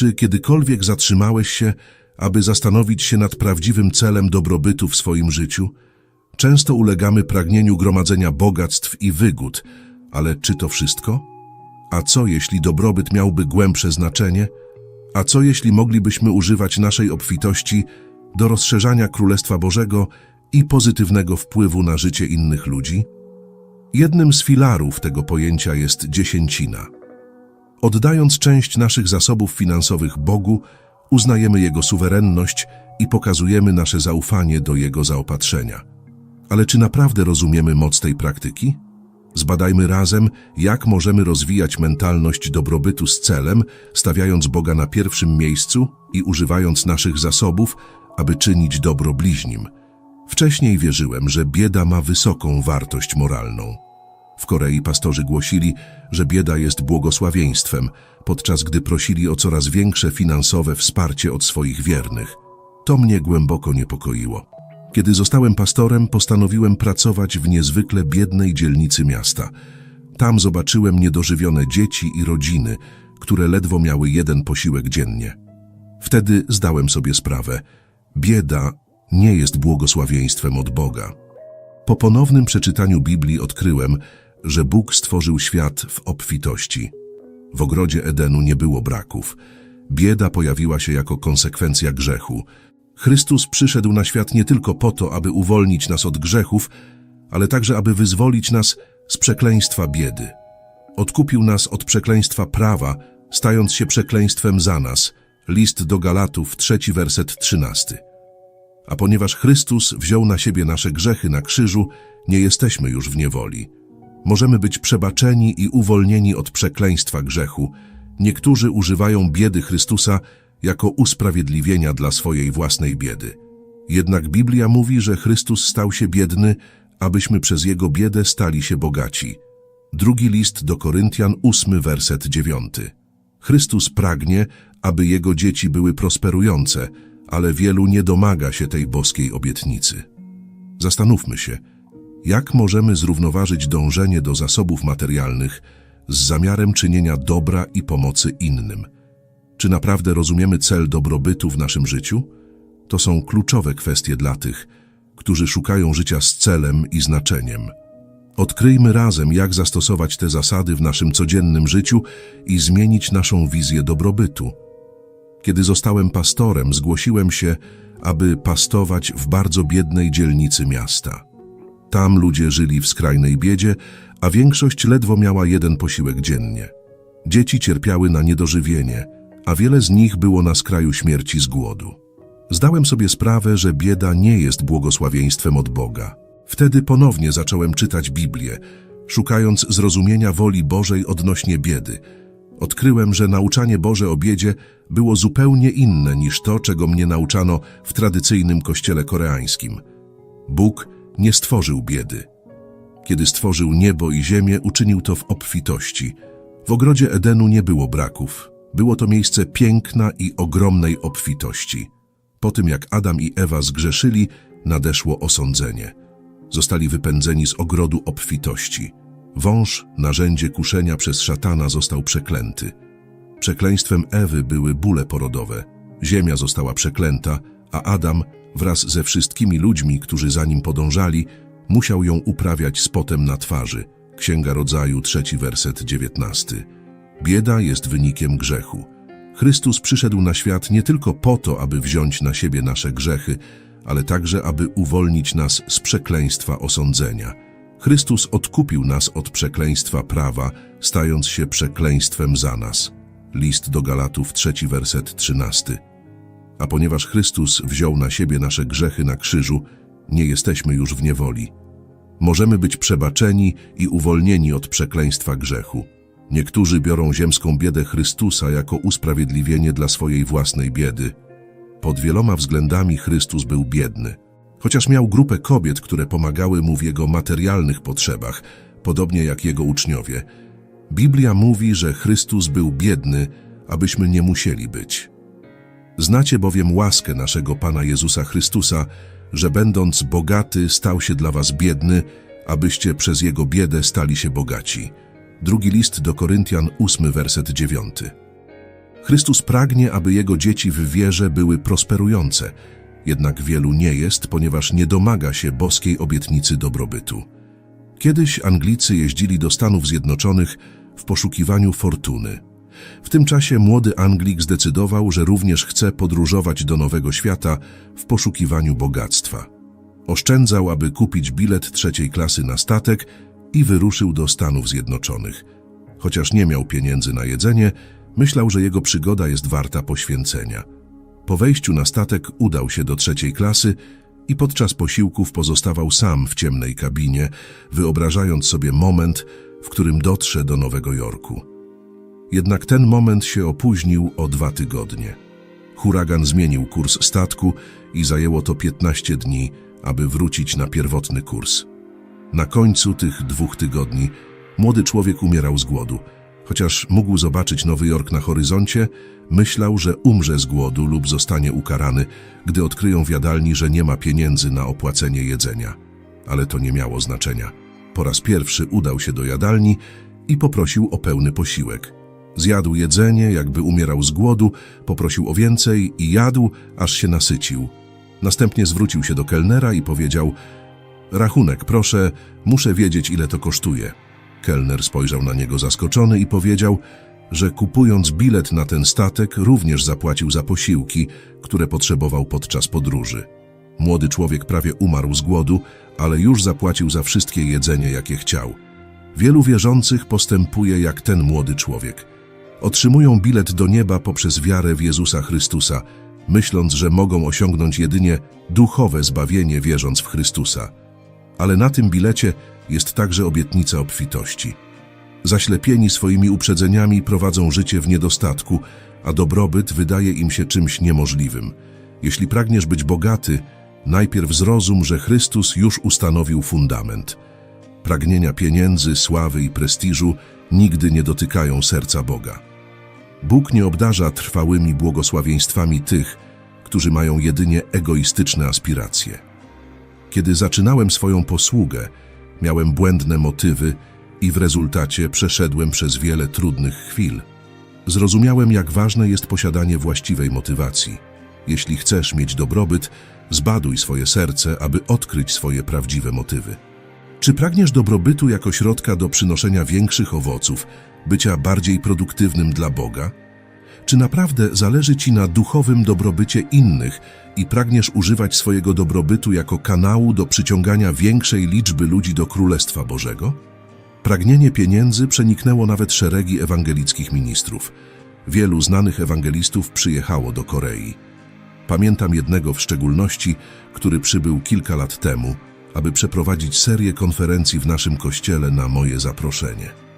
Czy kiedykolwiek zatrzymałeś się, aby zastanowić się nad prawdziwym celem dobrobytu w swoim życiu? Często ulegamy pragnieniu gromadzenia bogactw i wygód, ale czy to wszystko? A co jeśli dobrobyt miałby głębsze znaczenie? A co jeśli moglibyśmy używać naszej obfitości do rozszerzania Królestwa Bożego i pozytywnego wpływu na życie innych ludzi? Jednym z filarów tego pojęcia jest dziesięcina. Oddając część naszych zasobów finansowych Bogu, uznajemy Jego suwerenność i pokazujemy nasze zaufanie do Jego zaopatrzenia. Ale czy naprawdę rozumiemy moc tej praktyki? Zbadajmy razem, jak możemy rozwijać mentalność dobrobytu z celem, stawiając Boga na pierwszym miejscu i używając naszych zasobów, aby czynić dobro bliźnim. Wcześniej wierzyłem, że bieda ma wysoką wartość moralną. W Korei pastorzy głosili, że bieda jest błogosławieństwem, podczas gdy prosili o coraz większe finansowe wsparcie od swoich wiernych. To mnie głęboko niepokoiło. Kiedy zostałem pastorem, postanowiłem pracować w niezwykle biednej dzielnicy miasta. Tam zobaczyłem niedożywione dzieci i rodziny, które ledwo miały jeden posiłek dziennie. Wtedy zdałem sobie sprawę, bieda nie jest błogosławieństwem od Boga. Po ponownym przeczytaniu Biblii odkryłem, że Bóg stworzył świat w obfitości. W ogrodzie Edenu nie było braków. Bieda pojawiła się jako konsekwencja grzechu. Chrystus przyszedł na świat nie tylko po to, aby uwolnić nas od grzechów, ale także aby wyzwolić nas z przekleństwa biedy. Odkupił nas od przekleństwa prawa, stając się przekleństwem za nas. List do Galatów, trzeci werset trzynasty. A ponieważ Chrystus wziął na siebie nasze grzechy na krzyżu, nie jesteśmy już w niewoli. Możemy być przebaczeni i uwolnieni od przekleństwa grzechu. Niektórzy używają biedy Chrystusa jako usprawiedliwienia dla swojej własnej biedy. Jednak Biblia mówi, że Chrystus stał się biedny, abyśmy przez Jego biedę stali się bogaci. Drugi list do Koryntian, ósmy werset dziewiąty. Chrystus pragnie, aby Jego dzieci były prosperujące, ale wielu nie domaga się tej boskiej obietnicy. Zastanówmy się, jak możemy zrównoważyć dążenie do zasobów materialnych z zamiarem czynienia dobra i pomocy innym. Czy naprawdę rozumiemy cel dobrobytu w naszym życiu? To są kluczowe kwestie dla tych, którzy szukają życia z celem i znaczeniem. Odkryjmy razem, jak zastosować te zasady w naszym codziennym życiu i zmienić naszą wizję dobrobytu. Kiedy zostałem pastorem, zgłosiłem się, aby pastować w bardzo biednej dzielnicy miasta. Tam ludzie żyli w skrajnej biedzie, a większość ledwo miała jeden posiłek dziennie. Dzieci cierpiały na niedożywienie, a wiele z nich było na skraju śmierci z głodu. Zdałem sobie sprawę, że bieda nie jest błogosławieństwem od Boga. Wtedy ponownie zacząłem czytać Biblię, szukając zrozumienia woli Bożej odnośnie biedy. Odkryłem, że nauczanie Boże o biedzie było zupełnie inne niż to, czego mnie nauczano w tradycyjnym kościele koreańskim. Bóg nie stworzył biedy. Kiedy stworzył niebo i ziemię, uczynił to w obfitości. W ogrodzie Edenu nie było braków. Było to miejsce piękna i ogromnej obfitości. Po tym jak Adam i Ewa zgrzeszyli, nadeszło osądzenie. Zostali wypędzeni z ogrodu obfitości. Wąż, narzędzie kuszenia przez szatana, został przeklęty. Przekleństwem Ewy były bóle porodowe. Ziemia została przeklęta, a Adam wraz ze wszystkimi ludźmi, którzy za nim podążali, musiał ją uprawiać z potem na twarzy. Księga Rodzaju, trzeci werset dziewiętnasty. Bieda jest wynikiem grzechu. Chrystus przyszedł na świat nie tylko po to, aby wziąć na siebie nasze grzechy, ale także, aby uwolnić nas z przekleństwa osądzenia. Chrystus odkupił nas od przekleństwa prawa, stając się przekleństwem za nas. List do Galatów, trzeci werset trzynasty. A ponieważ Chrystus wziął na siebie nasze grzechy na krzyżu, nie jesteśmy już w niewoli. Możemy być przebaczeni i uwolnieni od przekleństwa grzechu. Niektórzy biorą ziemską biedę Chrystusa jako usprawiedliwienie dla swojej własnej biedy. Pod wieloma względami Chrystus był biedny. Chociaż miał grupę kobiet, które pomagały mu w jego materialnych potrzebach, podobnie jak jego uczniowie. Biblia mówi, że Chrystus był biedny, abyśmy nie musieli być. Znacie bowiem łaskę naszego Pana Jezusa Chrystusa, że będąc bogaty stał się dla was biedny, abyście przez Jego biedę stali się bogaci. Drugi list do Koryntian, ósmy werset dziewiąty. Chrystus pragnie, aby jego dzieci w wierze były prosperujące, jednak wielu nie jest, ponieważ nie domaga się boskiej obietnicy dobrobytu. Kiedyś Anglicy jeździli do Stanów Zjednoczonych w poszukiwaniu fortuny. W tym czasie młody Anglik zdecydował, że również chce podróżować do Nowego Świata w poszukiwaniu bogactwa. Oszczędzał, aby kupić bilet trzeciej klasy na statek i wyruszył do Stanów Zjednoczonych. Chociaż nie miał pieniędzy na jedzenie, myślał, że jego przygoda jest warta poświęcenia. Po wejściu na statek udał się do trzeciej klasy i podczas posiłków pozostawał sam w ciemnej kabinie, wyobrażając sobie moment, w którym dotrze do Nowego Jorku. Jednak ten moment się opóźnił o dwa tygodnie. Huragan zmienił kurs statku i zajęło to 15 dni, aby wrócić na pierwotny kurs. Na końcu tych dwóch tygodni młody człowiek umierał z głodu. Chociaż mógł zobaczyć Nowy Jork na horyzoncie, myślał, że umrze z głodu lub zostanie ukarany, gdy odkryją w jadalni, że nie ma pieniędzy na opłacenie jedzenia. Ale to nie miało znaczenia. Po raz pierwszy udał się do jadalni i poprosił o pełny posiłek. Zjadł jedzenie, jakby umierał z głodu, poprosił o więcej i jadł, aż się nasycił. Następnie zwrócił się do kelnera i powiedział: Rachunek, proszę, muszę wiedzieć, ile to kosztuje. Kelner spojrzał na niego zaskoczony i powiedział, że kupując bilet na ten statek, również zapłacił za posiłki, które potrzebował podczas podróży. Młody człowiek prawie umarł z głodu, ale już zapłacił za wszystkie jedzenie, jakie chciał. Wielu wierzących postępuje jak ten młody człowiek. Otrzymują bilet do nieba poprzez wiarę w Jezusa Chrystusa, myśląc, że mogą osiągnąć jedynie duchowe zbawienie wierząc w Chrystusa. Ale na tym bilecie jest także obietnica obfitości. Zaślepieni swoimi uprzedzeniami prowadzą życie w niedostatku, a dobrobyt wydaje im się czymś niemożliwym. Jeśli pragniesz być bogaty, najpierw zrozum, że Chrystus już ustanowił fundament. Pragnienia pieniędzy, sławy i prestiżu nigdy nie dotykają serca Boga. Bóg nie obdarza trwałymi błogosławieństwami tych, którzy mają jedynie egoistyczne aspiracje. Kiedy zaczynałem swoją posługę, miałem błędne motywy i w rezultacie przeszedłem przez wiele trudnych chwil. Zrozumiałem, jak ważne jest posiadanie właściwej motywacji. Jeśli chcesz mieć dobrobyt, zbaduj swoje serce, aby odkryć swoje prawdziwe motywy. Czy pragniesz dobrobytu jako środka do przynoszenia większych owoców, bycia bardziej produktywnym dla Boga? Czy naprawdę zależy Ci na duchowym dobrobycie innych i pragniesz używać swojego dobrobytu jako kanału do przyciągania większej liczby ludzi do Królestwa Bożego? Pragnienie pieniędzy przeniknęło nawet szeregi ewangelickich ministrów. Wielu znanych ewangelistów przyjechało do Korei. Pamiętam jednego w szczególności, który przybył kilka lat temu, aby przeprowadzić serię konferencji w naszym kościele na moje zaproszenie.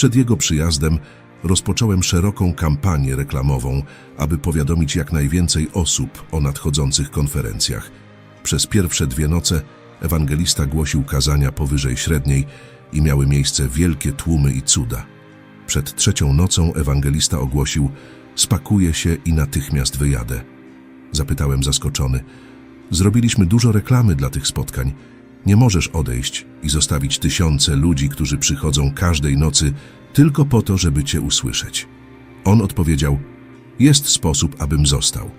Przed jego przyjazdem rozpocząłem szeroką kampanię reklamową, aby powiadomić jak najwięcej osób o nadchodzących konferencjach. Przez pierwsze dwie noce ewangelista głosił kazania powyżej średniej i miały miejsce wielkie tłumy i cuda. Przed trzecią nocą ewangelista ogłosił: Spakuję się i natychmiast wyjadę. Zapytałem zaskoczony: Zrobiliśmy dużo reklamy dla tych spotkań. Nie możesz odejść i zostawić tysiące ludzi, którzy przychodzą każdej nocy tylko po to, żeby Cię usłyszeć. On odpowiedział: Jest sposób, abym został.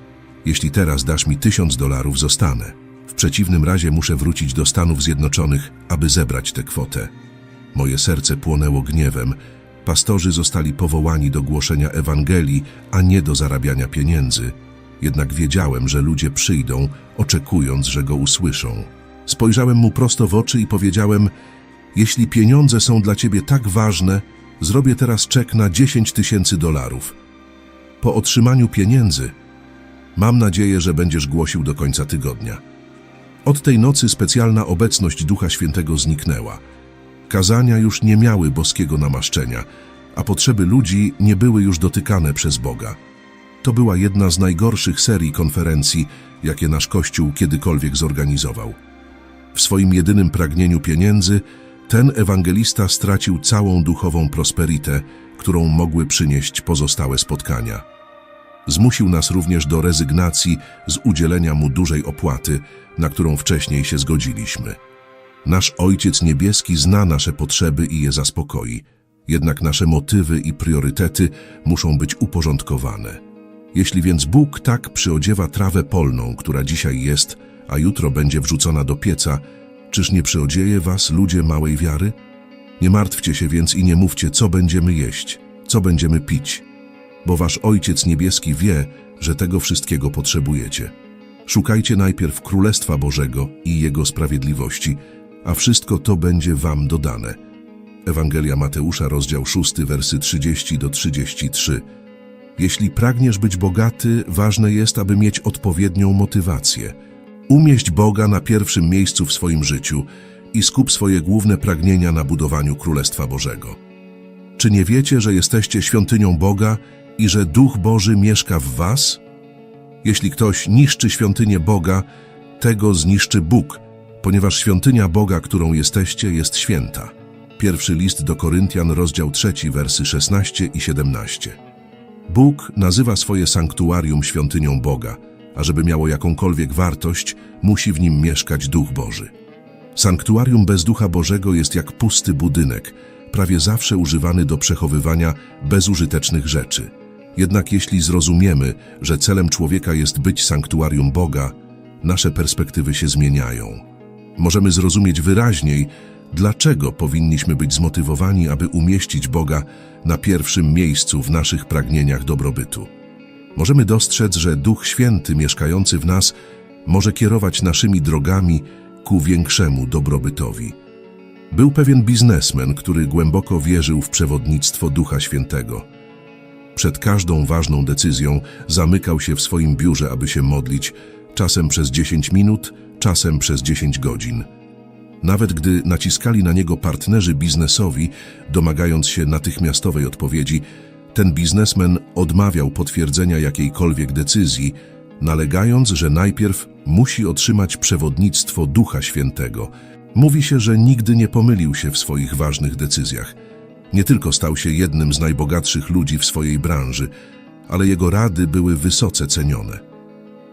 Jeśli teraz dasz mi tysiąc dolarów, zostanę. W przeciwnym razie muszę wrócić do Stanów Zjednoczonych, aby zebrać tę kwotę. Moje serce płonęło gniewem. Pastorzy zostali powołani do głoszenia Ewangelii, a nie do zarabiania pieniędzy. Jednak wiedziałem, że ludzie przyjdą, oczekując, że go usłyszą. Spojrzałem mu prosto w oczy i powiedziałem: Jeśli pieniądze są dla ciebie tak ważne, zrobię teraz czek na 10 tysięcy dolarów. Po otrzymaniu pieniędzy, mam nadzieję, że będziesz głosił do końca tygodnia. Od tej nocy specjalna obecność Ducha Świętego zniknęła. Kazania już nie miały boskiego namaszczenia, a potrzeby ludzi nie były już dotykane przez Boga. To była jedna z najgorszych serii konferencji, jakie nasz Kościół kiedykolwiek zorganizował. W swoim jedynym pragnieniu pieniędzy, ten ewangelista stracił całą duchową prosperitę, którą mogły przynieść pozostałe spotkania. Zmusił nas również do rezygnacji z udzielenia mu dużej opłaty, na którą wcześniej się zgodziliśmy. Nasz Ojciec Niebieski zna nasze potrzeby i je zaspokoi. Jednak nasze motywy i priorytety muszą być uporządkowane. Jeśli więc Bóg tak przyodziewa trawę polną, która dzisiaj jest, a jutro będzie wrzucona do pieca, czyż nie przyodzieje was, ludzie małej wiary? Nie martwcie się więc i nie mówcie, co będziemy jeść, co będziemy pić, bo wasz Ojciec Niebieski wie, że tego wszystkiego potrzebujecie. Szukajcie najpierw Królestwa Bożego i Jego sprawiedliwości, a wszystko to będzie wam dodane. Ewangelia Mateusza, rozdział 6, wersy 30 do 33. Jeśli pragniesz być bogaty, ważne jest, aby mieć odpowiednią motywację. Umieść Boga na pierwszym miejscu w swoim życiu i skup swoje główne pragnienia na budowaniu Królestwa Bożego. Czy nie wiecie, że jesteście świątynią Boga i że Duch Boży mieszka w was? Jeśli ktoś niszczy świątynię Boga, tego zniszczy Bóg, ponieważ świątynia Boga, którą jesteście, jest święta. Pierwszy list do Koryntian, rozdział 3, wersy 16 i 17. Bóg nazywa swoje sanktuarium świątynią Boga, a żeby miało jakąkolwiek wartość, musi w nim mieszkać Duch Boży. Sanktuarium bez Ducha Bożego jest jak pusty budynek, prawie zawsze używany do przechowywania bezużytecznych rzeczy. Jednak jeśli zrozumiemy, że celem człowieka jest być sanktuarium Boga, nasze perspektywy się zmieniają. Możemy zrozumieć wyraźniej, dlaczego powinniśmy być zmotywowani, aby umieścić Boga na pierwszym miejscu w naszych pragnieniach dobrobytu. Możemy dostrzec, że Duch Święty mieszkający w nas może kierować naszymi drogami ku większemu dobrobytowi. Był pewien biznesmen, który głęboko wierzył w przewodnictwo Ducha Świętego. Przed każdą ważną decyzją zamykał się w swoim biurze, aby się modlić, czasem przez 10 minut, czasem przez 10 godzin. Nawet gdy naciskali na niego partnerzy biznesowi, domagając się natychmiastowej odpowiedzi, ten biznesmen odmawiał potwierdzenia jakiejkolwiek decyzji, nalegając, że najpierw musi otrzymać przewodnictwo Ducha Świętego. Mówi się, że nigdy nie pomylił się w swoich ważnych decyzjach. Nie tylko stał się jednym z najbogatszych ludzi w swojej branży, ale jego rady były wysoce cenione.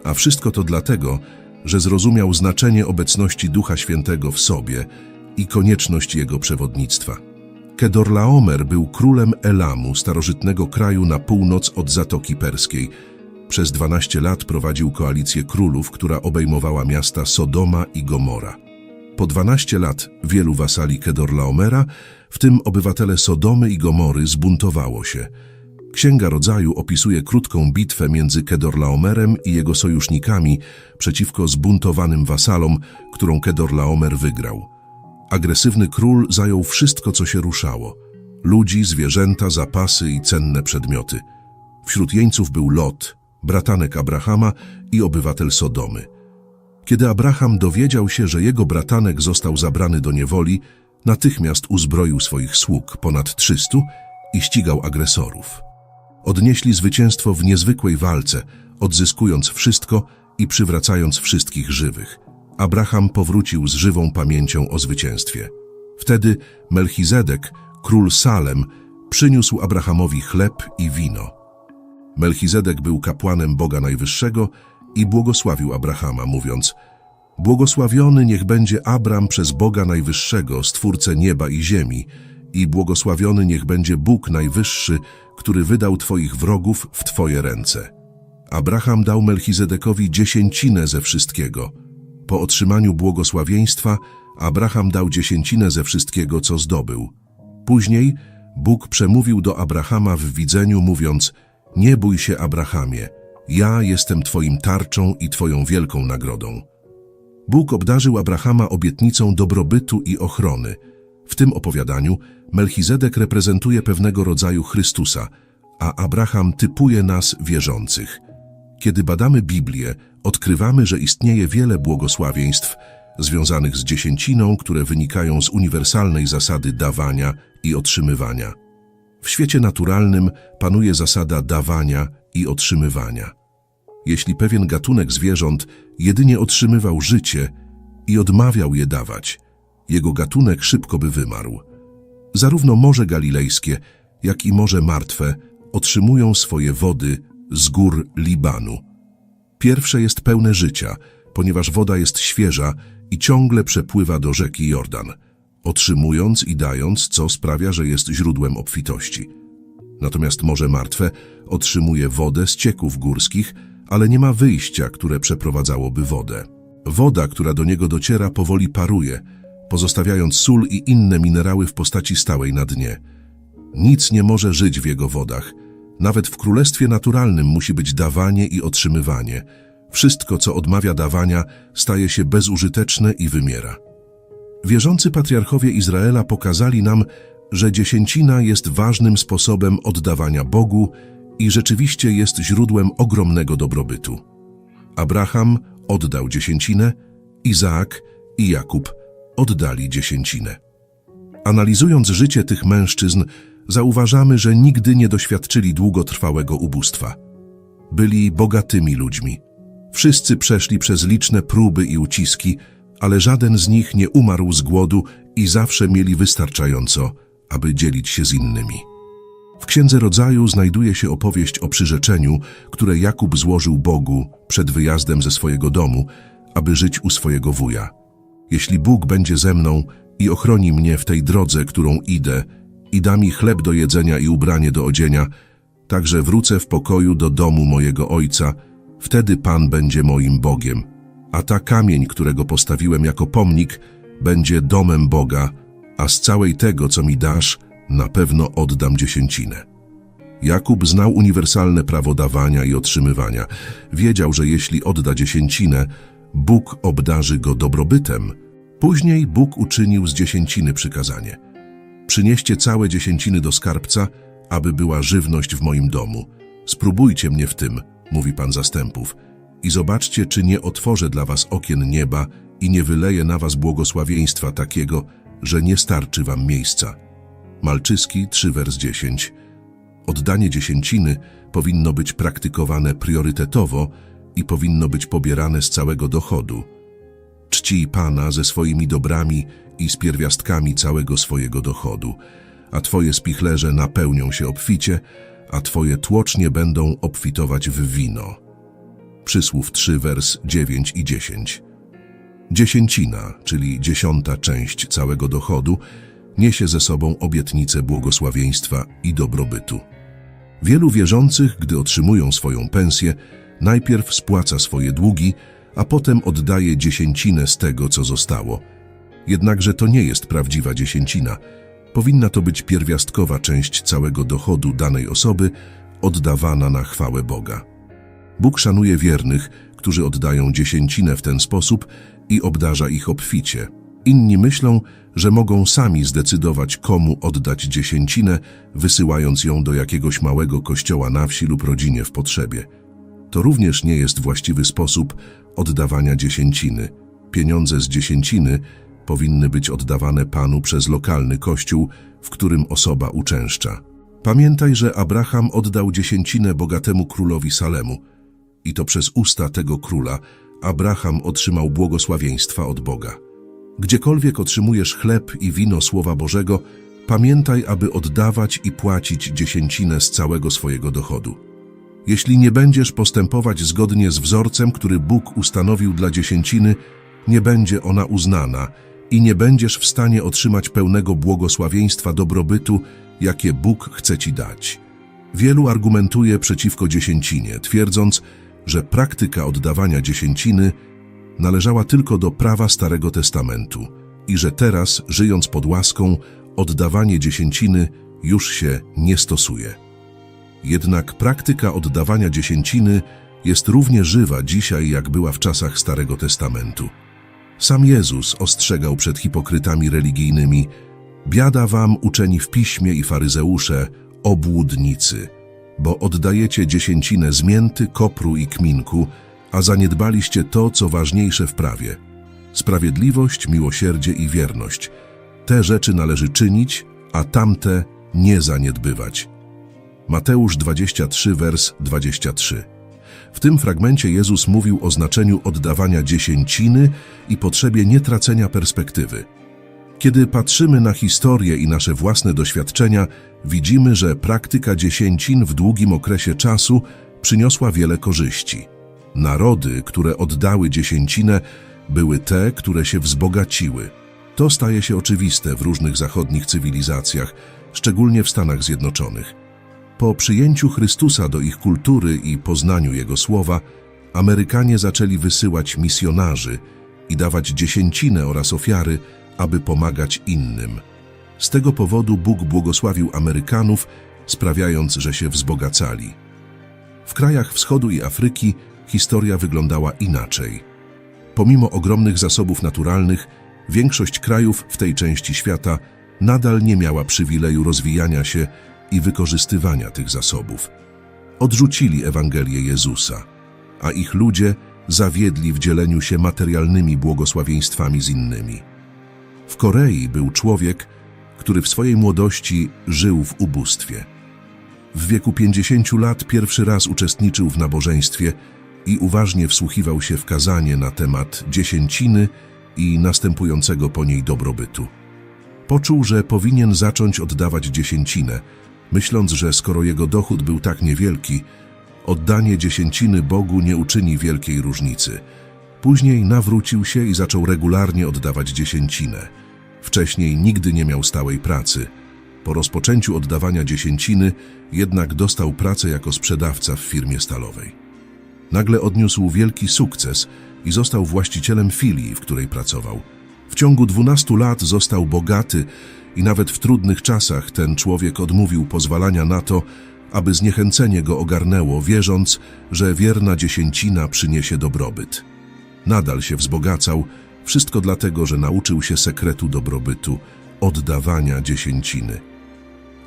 A wszystko to dlatego, że zrozumiał znaczenie obecności Ducha Świętego w sobie i konieczność jego przewodnictwa. Kedorlaomer był królem Elamu, starożytnego kraju na północ od Zatoki Perskiej. Przez 12 lat prowadził koalicję królów, która obejmowała miasta Sodoma i Gomora. Po 12 lat wielu wasali Kedorlaomera, w tym obywatele Sodomy i Gomory, zbuntowało się. Księga Rodzaju opisuje krótką bitwę między Kedorlaomerem i jego sojusznikami przeciwko zbuntowanym wasalom, którą Kedorlaomer wygrał. Agresywny król zajął wszystko, co się ruszało. Ludzi, zwierzęta, zapasy i cenne przedmioty. Wśród jeńców był Lot, bratanek Abrahama i obywatel Sodomy. Kiedy Abraham dowiedział się, że jego bratanek został zabrany do niewoli, natychmiast uzbroił swoich sług, ponad 300, i ścigał agresorów. Odnieśli zwycięstwo w niezwykłej walce, odzyskując wszystko i przywracając wszystkich żywych. Abraham powrócił z żywą pamięcią o zwycięstwie. Wtedy Melchizedek, król Salem, przyniósł Abrahamowi chleb i wino. Melchizedek był kapłanem Boga Najwyższego i błogosławił Abrahama, mówiąc Błogosławiony niech będzie Abram przez Boga Najwyższego, Stwórcę nieba i ziemi, i błogosławiony niech będzie Bóg Najwyższy, który wydał Twoich wrogów w Twoje ręce. Abraham dał Melchizedekowi dziesięcinę ze wszystkiego. Po otrzymaniu błogosławieństwa Abraham dał dziesięcinę ze wszystkiego, co zdobył. Później Bóg przemówił do Abrahama w widzeniu, mówiąc Nie bój się, Abrahamie, ja jestem Twoim tarczą i Twoją wielką nagrodą. Bóg obdarzył Abrahama obietnicą dobrobytu i ochrony. W tym opowiadaniu Melchizedek reprezentuje pewnego rodzaju Chrystusa, a Abraham typuje nas wierzących. Kiedy badamy Biblię, odkrywamy, że istnieje wiele błogosławieństw związanych z dziesięciną, które wynikają z uniwersalnej zasady dawania i otrzymywania. W świecie naturalnym panuje zasada dawania i otrzymywania. Jeśli pewien gatunek zwierząt jedynie otrzymywał życie i odmawiał je dawać, jego gatunek szybko by wymarł. Zarówno Morze Galilejskie, jak i Morze Martwe otrzymują swoje wody z gór Libanu. Pierwsze jest pełne życia, ponieważ woda jest świeża i ciągle przepływa do rzeki Jordan. otrzymując i dając, co sprawia, że jest źródłem obfitości. Natomiast Morze Martwe otrzymuje wodę z cieków górskich, ale nie ma wyjścia, które przeprowadzałoby wodę. Woda, która do niego dociera, powoli paruje, pozostawiając sól i inne minerały w postaci stałej na dnie. Nic nie może żyć w jego wodach. Nawet w królestwie naturalnym musi być dawanie i otrzymywanie. Wszystko, co odmawia dawania, staje się bezużyteczne i wymiera. Wierzący patriarchowie Izraela pokazali nam, że dziesięcina jest ważnym sposobem oddawania Bogu i rzeczywiście jest źródłem ogromnego dobrobytu. Abraham oddał dziesięcinę, Izaak i Jakub oddali dziesięcinę. Analizując życie tych mężczyzn, zauważamy, że nigdy nie doświadczyli długotrwałego ubóstwa. Byli bogatymi ludźmi. Wszyscy przeszli przez liczne próby i uciski, ale żaden z nich nie umarł z głodu i zawsze mieli wystarczająco, aby dzielić się z innymi. W Księdze Rodzaju znajduje się opowieść o przyrzeczeniu, które Jakub złożył Bogu przed wyjazdem ze swojego domu, aby żyć u swojego wuja. Jeśli Bóg będzie ze mną i ochroni mnie w tej drodze, którą idę, i da mi chleb do jedzenia i ubranie do odzienia, także wrócę w pokoju do domu mojego ojca, wtedy Pan będzie moim Bogiem, a ta kamień, którego postawiłem jako pomnik, będzie domem Boga, a z całej tego, co mi dasz, na pewno oddam dziesięcinę. Jakub znał uniwersalne prawo dawania i otrzymywania. Wiedział, że jeśli odda dziesięcinę, Bóg obdarzy go dobrobytem. Później Bóg uczynił z dziesięciny przykazanie. Przynieście całe dziesięciny do skarbca, aby była żywność w moim domu. Spróbujcie mnie w tym, mówi Pan zastępów, i zobaczcie, czy nie otworzę dla was okien nieba i nie wyleję na was błogosławieństwa takiego, że nie starczy wam miejsca. Malczyski 3 wers 10 Oddanie dziesięciny powinno być praktykowane priorytetowo i powinno być pobierane z całego dochodu. Czcij Pana ze swoimi dobrami i z pierwiastkami całego swojego dochodu, a Twoje spichlerze napełnią się obficie, a Twoje tłocznie będą obfitować w wino. Przysłów 3, wers 9 i 10. Dziesięcina, czyli dziesiąta część całego dochodu, niesie ze sobą obietnicę błogosławieństwa i dobrobytu. Wielu wierzących, gdy otrzymują swoją pensję, najpierw spłaca swoje długi, a potem oddaje dziesięcinę z tego, co zostało. Jednakże to nie jest prawdziwa dziesięcina. Powinna to być pierwiastkowa część całego dochodu danej osoby, oddawana na chwałę Boga. Bóg szanuje wiernych, którzy oddają dziesięcinę w ten sposób i obdarza ich obficie. Inni myślą, że mogą sami zdecydować, komu oddać dziesięcinę, wysyłając ją do jakiegoś małego kościoła na wsi lub rodzinie w potrzebie. To również nie jest właściwy sposób oddawania dziesięciny. Pieniądze z dziesięciny powinny być oddawane Panu przez lokalny kościół, w którym osoba uczęszcza. Pamiętaj, że Abraham oddał dziesięcinę bogatemu królowi Salemu i to przez usta tego króla Abraham otrzymał błogosławieństwa od Boga. Gdziekolwiek otrzymujesz chleb i wino Słowa Bożego, pamiętaj, aby oddawać i płacić dziesięcinę z całego swojego dochodu. Jeśli nie będziesz postępować zgodnie z wzorcem, który Bóg ustanowił dla dziesięciny, nie będzie ona uznana i nie będziesz w stanie otrzymać pełnego błogosławieństwa dobrobytu, jakie Bóg chce ci dać. Wielu argumentuje przeciwko dziesięcinie, twierdząc, że praktyka oddawania dziesięciny należała tylko do prawa Starego Testamentu i że teraz, żyjąc pod łaską, oddawanie dziesięciny już się nie stosuje. Jednak praktyka oddawania dziesięciny jest równie żywa dzisiaj, jak była w czasach Starego Testamentu. Sam Jezus ostrzegał przed hipokrytami religijnymi Biada wam, uczeni w piśmie i faryzeusze, obłudnicy, bo oddajecie dziesięcinę z mięty, kopru i kminku, a zaniedbaliście to, co ważniejsze w prawie. Sprawiedliwość, miłosierdzie i wierność. Te rzeczy należy czynić, a tamte nie zaniedbywać. Mateusz 23, wers 23. W tym fragmencie Jezus mówił o znaczeniu oddawania dziesięciny i potrzebie nietracenia perspektywy. Kiedy patrzymy na historię i nasze własne doświadczenia, widzimy, że praktyka dziesięcin w długim okresie czasu przyniosła wiele korzyści. Narody, które oddały dziesięcinę, były te, które się wzbogaciły. To staje się oczywiste w różnych zachodnich cywilizacjach, szczególnie w Stanach Zjednoczonych. Po przyjęciu Chrystusa do ich kultury i poznaniu Jego słowa, Amerykanie zaczęli wysyłać misjonarzy i dawać dziesięcinę oraz ofiary, aby pomagać innym. Z tego powodu Bóg błogosławił Amerykanów, sprawiając, że się wzbogacali. W krajach wschodu i Afryki historia wyglądała inaczej. Pomimo ogromnych zasobów naturalnych, większość krajów w tej części świata nadal nie miała przywileju rozwijania się i wykorzystywania tych zasobów. Odrzucili Ewangelię Jezusa, a ich ludzie zawiedli w dzieleniu się materialnymi błogosławieństwami z innymi. W Korei był człowiek, który w swojej młodości żył w ubóstwie. W wieku 50 lat pierwszy raz uczestniczył w nabożeństwie i uważnie wsłuchiwał się w kazanie na temat dziesięciny i następującego po niej dobrobytu. Poczuł, że powinien zacząć oddawać dziesięcinę, myśląc, że skoro jego dochód był tak niewielki, oddanie dziesięciny Bogu nie uczyni wielkiej różnicy. Później nawrócił się i zaczął regularnie oddawać dziesięcinę. Wcześniej nigdy nie miał stałej pracy. Po rozpoczęciu oddawania dziesięciny jednak dostał pracę jako sprzedawca w firmie stalowej. Nagle odniósł wielki sukces i został właścicielem filii, w której pracował. W ciągu 12 lat został bogaty i nawet w trudnych czasach ten człowiek odmówił pozwalania na to, aby zniechęcenie go ogarnęło, wierząc, że wierna dziesięcina przyniesie dobrobyt. Nadal się wzbogacał, wszystko dlatego, że nauczył się sekretu dobrobytu, oddawania dziesięciny.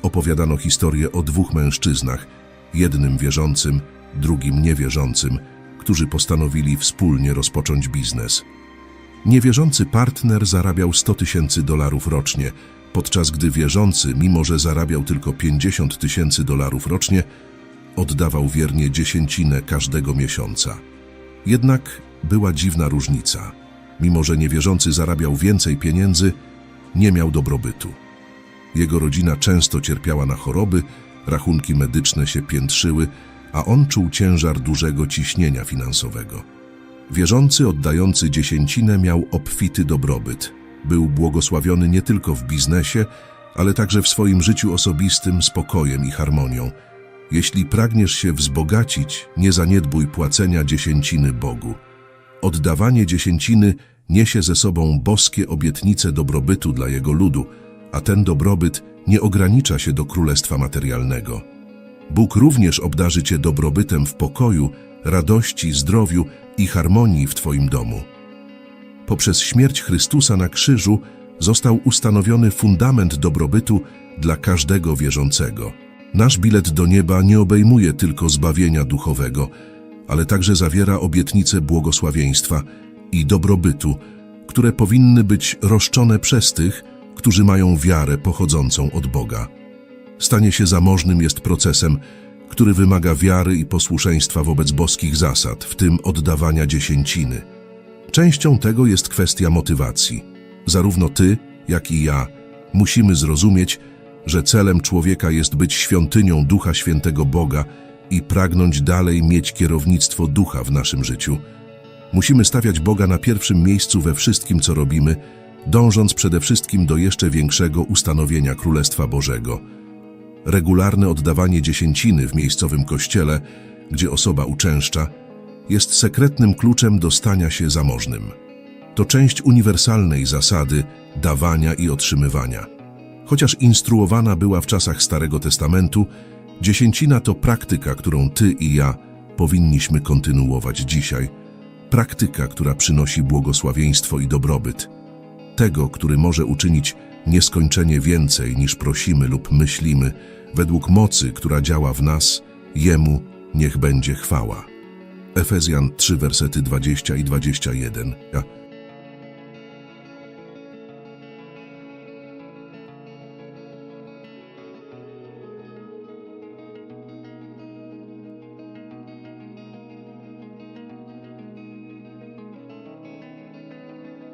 Opowiadano historię o dwóch mężczyznach, jednym wierzącym, drugim niewierzącym, którzy postanowili wspólnie rozpocząć biznes. Niewierzący partner zarabiał 100 tysięcy dolarów rocznie, podczas gdy wierzący, mimo że zarabiał tylko 50 tysięcy dolarów rocznie, oddawał wiernie dziesięcinę każdego miesiąca. Jednak była dziwna różnica. Mimo że niewierzący zarabiał więcej pieniędzy, nie miał dobrobytu. Jego rodzina często cierpiała na choroby, rachunki medyczne się piętrzyły, a on czuł ciężar dużego ciśnienia finansowego. Wierzący oddający dziesięcinę miał obfity dobrobyt. Był błogosławiony nie tylko w biznesie, ale także w swoim życiu osobistym spokojem i harmonią. Jeśli pragniesz się wzbogacić, nie zaniedbuj płacenia dziesięciny Bogu. Oddawanie dziesięciny niesie ze sobą boskie obietnice dobrobytu dla Jego ludu, a ten dobrobyt nie ogranicza się do królestwa materialnego. Bóg również obdarzy Cię dobrobytem w pokoju, radości, zdrowiu i harmonii w Twoim domu. Poprzez śmierć Chrystusa na krzyżu został ustanowiony fundament dobrobytu dla każdego wierzącego. Nasz bilet do nieba nie obejmuje tylko zbawienia duchowego, ale także zawiera obietnice błogosławieństwa i dobrobytu, które powinny być roszczone przez tych, którzy mają wiarę pochodzącą od Boga. Stanie się zamożnym jest procesem, który wymaga wiary i posłuszeństwa wobec boskich zasad, w tym oddawania dziesięciny. Częścią tego jest kwestia motywacji. Zarówno ty, jak i ja musimy zrozumieć, że celem człowieka jest być świątynią Ducha Świętego Boga i pragnąć dalej mieć kierownictwo Ducha w naszym życiu. Musimy stawiać Boga na pierwszym miejscu we wszystkim, co robimy, dążąc przede wszystkim do jeszcze większego ustanowienia Królestwa Bożego. Regularne oddawanie dziesięciny w miejscowym kościele, gdzie osoba uczęszcza, jest sekretnym kluczem do stania się zamożnym. To część uniwersalnej zasady dawania i otrzymywania. Chociaż instruowana była w czasach Starego Testamentu, dziesięcina to praktyka, którą ty i ja powinniśmy kontynuować dzisiaj. Praktyka, która przynosi błogosławieństwo i dobrobyt. Tego, który może uczynić nieskończenie więcej niż prosimy lub myślimy, według mocy, która działa w nas, Jemu niech będzie chwała. Efezjan 3, wersety 20 i 21. Ja.